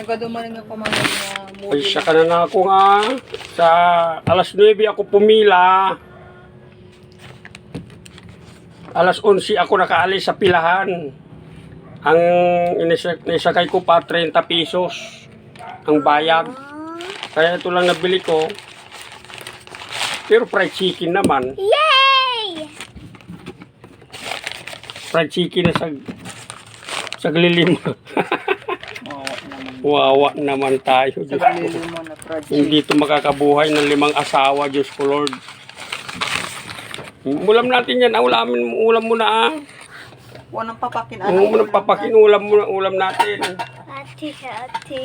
Nagadumaling ako mga mga Ay, movie. siya ka na na ako nga. Sa alas 9 ako pumila. Alas 11 ako nakaalis sa pilahan. Ang inis- nisakay ko pa 30 pesos ang bayad. Kaya ito lang nabili ko. Pero fried chicken naman. Yay! Fried chicken na sa saglilim. Wawa naman tayo. Diyos ko. Hindi ito makakabuhay ng limang asawa, Diyos ko Lord. Ulam natin yan, ah. ulamin mo, ulam mo na ah. Walang papakin. Huwag mo nang papakin, ulam mo na, ulam natin. Ate ate.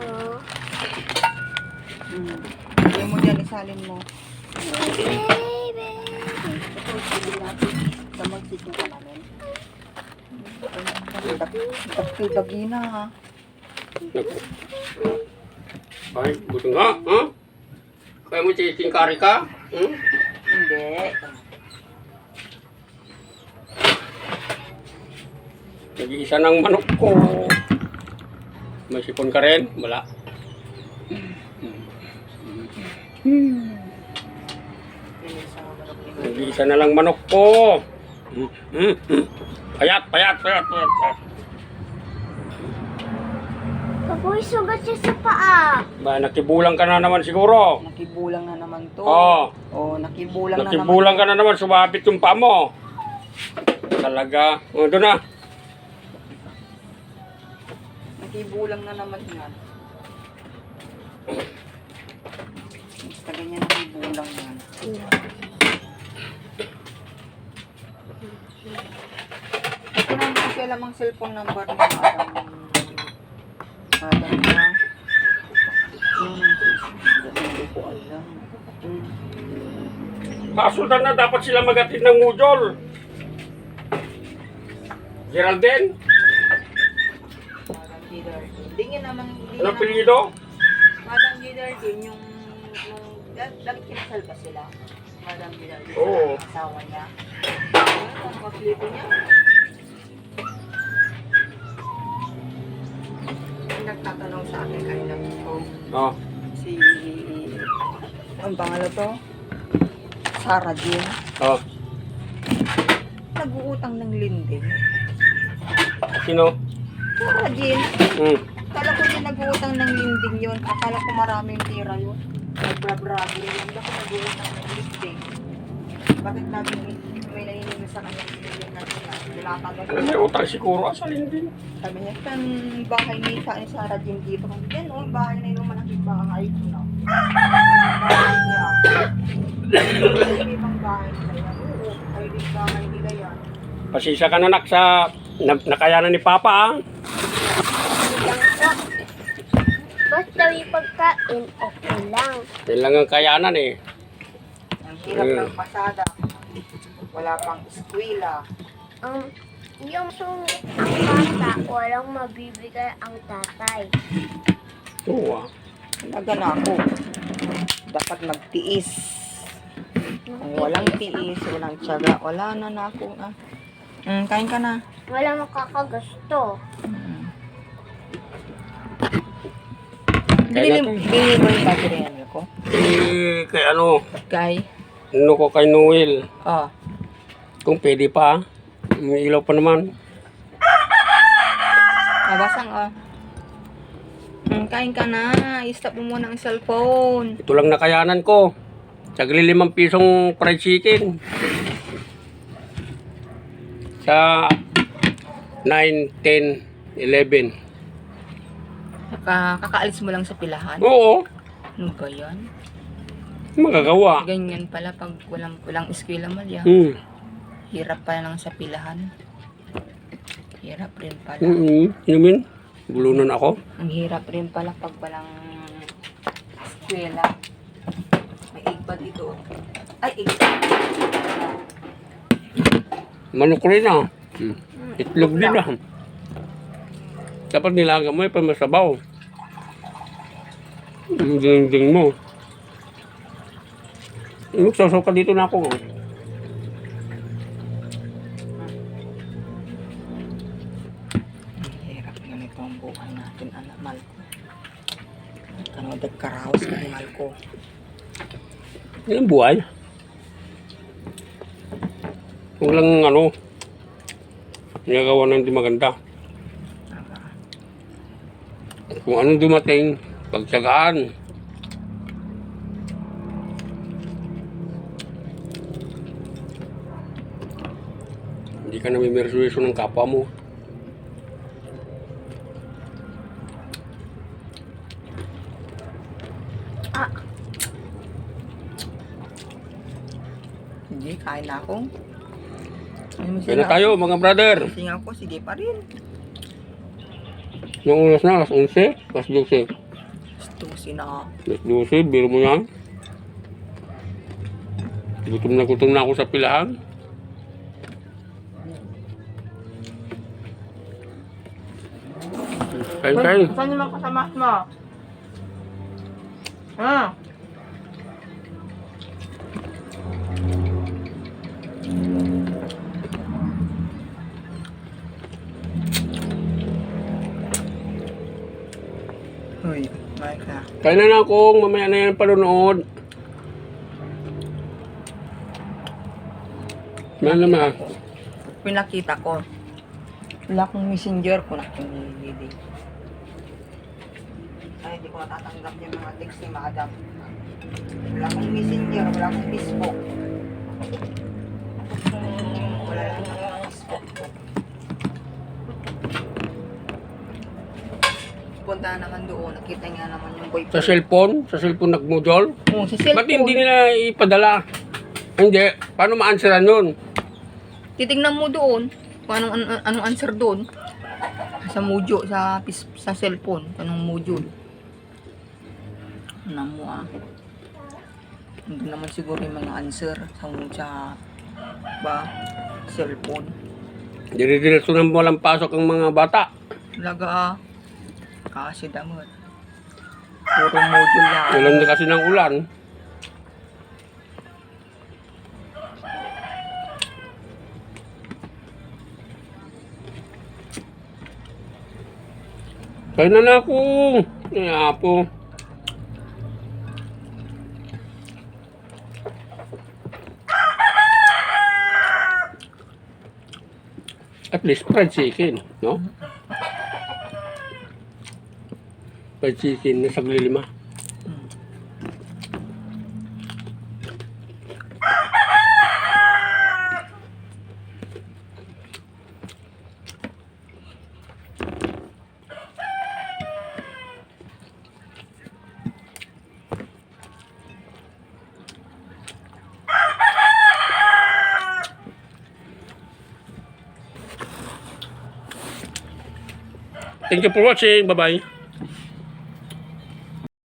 Oh. Hmm. Hindi mo dyan, isalin mo. Baby. Ito, sige natin. Damagsit yung kanamin. Dagdag na ha. Ay, buto nga, ha? Kaya mo chichingkari ka? Hmm? Hindi. Nag-iisa ng manok ko. May sipon ka rin? Wala. Nag-iisa na lang manok ko. Hmm, hmm, hmm. Payat, payat, payat, payat. payat. Kapoy sugat siya sa paa. Ba, nakibulang ka na naman siguro. Nakibulang na naman to. Oo. Oh, nakibulang, Nakibulang ka na naman, sumabit yung paa mo. Talaga. O, doon na. na naman. Nakibulang na naman yan. Basta ganyan nakibulang yan. Ito na naman sila mang cellphone number ng Adam. Adam na. Kasultan na dapat sila magatid ng mujol. Geraldine. Hindi naman, hindi naman. apelyido? Madam Gilardin, yung, da- dati kinasal ba sila? Madam Gilardin, Oo. asawa niya. Ano, ang kapilito niya? Yung Nagtatanong sa akin kanina ko, Oh. si, ang pangalan to? Sarah Jean. Oh. Nag-uutang ng linding. Sino? Sarah Jean. Hmm. Akala ko din nag-uutang ng linding yun. Akala ko maraming tira yun. Nagbrabrado yun. Hindi ako nag-uutang ng linding. Bakit natin may nahihingi sa kanya na nilatanong ko. May utang siguro. Asalin din. Sabi niya, saan bahay ni, sa ni Sarah Jim dito? Yan o, bahay na yung malaking bahay ko na. Bahay niya. Ibang bahay nila yan. Oo, ay ibang bahay nila yan. Pasisa ka na nak sa na, nakayanan ni Papa ah. Basta may pagkain, okay lang. Yan lang ang kayanan eh. Ang hirap ng pasada. Wala pang eskwela. Um, yung sungit ang bata, walang mabibigay ang tatay. Oo ah. Talaga na ako. Dapat magtiis. Kung walang tiis, walang tiyaga, wala na na ako. Ah. Mm, kain ka na. Wala makakagusto. Mm. Binili, natin. binili mo yung battery ko? Eh, kay ano, Kay? ano ko kay Noel. Oh. Kung pwede pa. May ilaw pa naman. Nabasang oh. Mm, kain ka na. I-stop mo muna ang cellphone. Ito lang nakayanan ko. Sagli limang pisong fried chicken. Sa 9, 10, 11. Kaka kakaalis mo lang sa pilahan. Oo, Ano ba yan? magagawa. Ganyan pala pag walang, walang eskwela malya. Hmm. Hirap pa lang sa pilahan. Hirap rin pala. Mm-hmm. Inumin? Bulunan ako. Ang hirap rin pala pag walang eskwela. May igbad dito. Ay, igbad. Manok rin ah. Hmm. Itlog din ah. Dapat nilaga mo eh, pamasabaw. Ang ding-ding mo. Magsasaw ka dito na ako. Ang ganito ang buhay natin, anak mal. Kano dagkaraos ng mahal ko. Yan buhay. Huwag lang ano, nagagawa ng di maganda. Kung anong dumating, pagtsagaan. Hindi ka namimersuiso ng kapwa mo. Ah, Hindi, kain na ako. Ano mo Kaya na tayo mga brother. Gising ako, sige pa rin. Yung oras na, alas 11, alas 12. Stusi na. Alas 12, biro mo yan. Gutom na gutom na ako sa pilahan. Kain, kain. Saan naman kasama mo? Ha? Uy, Mike na. Kain na na akong mamaya na yan panonood. Yan naman. Pinakita ko. Wala akong messenger ko na kinilidi. Ay, hindi ko natatanggap yung mga text ni Madam. Wala akong messenger, wala akong Facebook. Wala lang akong Facebook ko. Punta naman doon, nakita niya naman yung Sa boyfriend. cellphone, sa cellphone nagmudol. Oh, sa cellphone. Ba't hindi nila ipadala? Hindi. Paano ma-answeran yun? titignan mo doon kung anong, anong, anong answer doon sa Mojo, sa sa cellphone, anong module. Ano mo ah. Hindi naman siguro yung mga answer sa, sa ba, cellphone. Dire-diretso na walang pasok ang mga bata. Talaga ah. Kasi damot. Puro module lang. Ulan na kasi ng ulan. Kaya na na ako. Ay, apo. At least fried chicken, no? Fried chicken na sagli lima. Thank you for watching. Bye-bye.